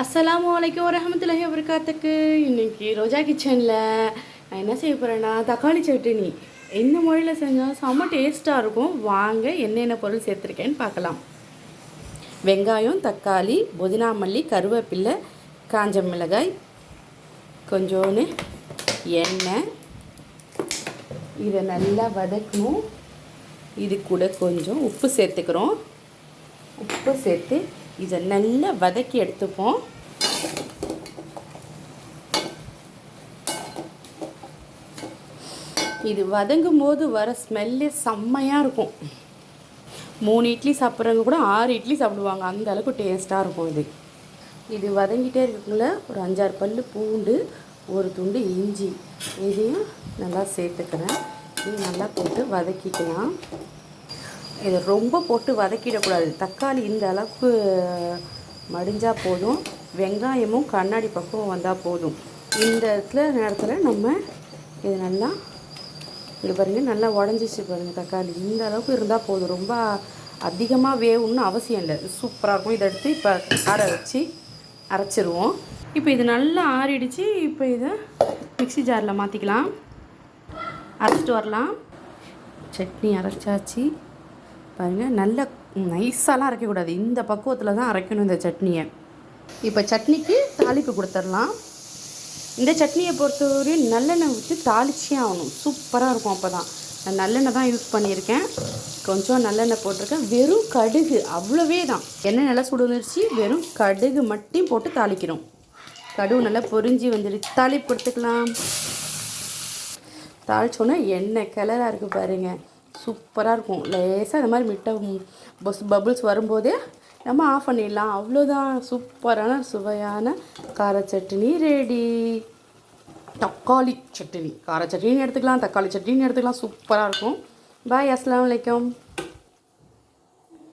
அஸ்லாம் வலைக்கம் வரஹமத்துல்லாஹி வபரகாத்துக்கு. இன்னைக்கு ரோஜா கிச்சனில் நான் என்ன செய்ய போகிறேன்னா தக்காளி சட்னி. எந்த முறையில் செஞ்சால் செம்ம டேஸ்ட்டாக இருக்கும். வாங்க என்னென்ன பொருள் சேர்த்துருக்கேன்னு பார்க்கலாம். வெங்காயம் தக்காளி புதினா மல்லி கருவேப்பில்லை காஞ்ச மிளகாய் கொஞ்சோன்னு எண்ணெய். இதை நல்லா வதக்கணும். இது கூட கொஞ்சம் உப்பு சேர்த்துக்கிறோம். உப்பு சேர்த்து இதை நல்லா வதக்கி எடுத்துப்போம். இது வதங்கும் போது வர ஸ்மெல்லே செம்மையாக இருக்கும். மூணு இட்லி சாப்பிட்றவங்க கூட ஆறு இட்லி சாப்பிடுவாங்க. அந்த அளவுக்கு டேஸ்ட்டாக இருக்கும் இது. இது வதங்கிட்டே இருக்குங்கள ஒரு அஞ்சாறு பல் பூண்டு ஒரு துண்டு இஞ்சி இதையும் நல்லா சேர்த்துக்கிறேன். இது நல்லா போட்டு வதக்கிக்கலாம். இது ரொம்ப போட்டு வதக்கிடக்கூடாது. தக்காளி இந்த அளவுக்கு மடிஞ்சால் போதும். வெங்காயமும் கண்ணாடி பக்குவம் வந்தால் போதும். இந்த இடத்துல நேரத்தில் நம்ம இது நல்லா இங்கே பாருங்கள் நல்லா உடஞ்சிச்சு பாருங்கள் தக்காளி. இந்த அளவுக்கு இருந்தால் போதும். ரொம்ப அதிகமாக வேகணும்னு அவசியம் இல்லை. சூப்பராக இருக்கும். இதை எடுத்து இப்போ ஆற வச்சு அரைச்சிருவோம். இப்போ இது நல்லா ஆறிடுச்சு. இப்போ இதை மிக்ஸி ஜாரில் மாற்றிக்கலாம் அரைச்சிட்டு வரலாம். சட்னி அரைச்சாச்சு. பாருங்கள் நல்ல நைஸாலாம் அரைக்கக்கூடாது. இந்த பக்குவத்தில் தான் அரைக்கணும் இந்த சட்னியை. இப்போ சட்னிக்கு தாளிப்பு கொடுத்துடலாம். இந்த சட்னியை பொறுத்தவரையும் நல்லெண்ணெய் ஊற்றி தாளிச்சே ஆகணும். சூப்பராக இருக்கும் அப்போ தான் நான் நல்லெண்ணெய் தான் யூஸ் பண்ணியிருக்கேன். கொஞ்சம் நல்லெண்ணெய் போட்டிருக்கேன். வெறும் கடுகு அவ்வளோவே தான். எண்ணெய் நல்லா சுடு வந்துருச்சு வெறும் கடுகு மட்டும் போட்டு தாளிக்கிறோம். கடுகு நல்லா பொறிஞ்சி வந்துடுச்சு தாளிப்பு கொடுத்துக்கலாம். தாளிச்சோன்னா எண்ணெய் கலராக இருக்குது பாருங்கள் சூப்பராக இருக்கும். லேசாக இந்த மாதிரி மிட்டை பஸ் பபுள்ஸ் வரும்போதே நம்ம ஆஃப் பண்ணிடலாம். அவ்வளோதான் சூப்பரான சுவையான கார சட்னி ரெடி தக்காளி சட்னி. கார சட்னின்னு எடுத்துக்கலாம் தக்காளி சட்னின்னு எடுத்துக்கலாம். சூப்பராக இருக்கும். பாய் அஸ்லாம் வலைக்கம்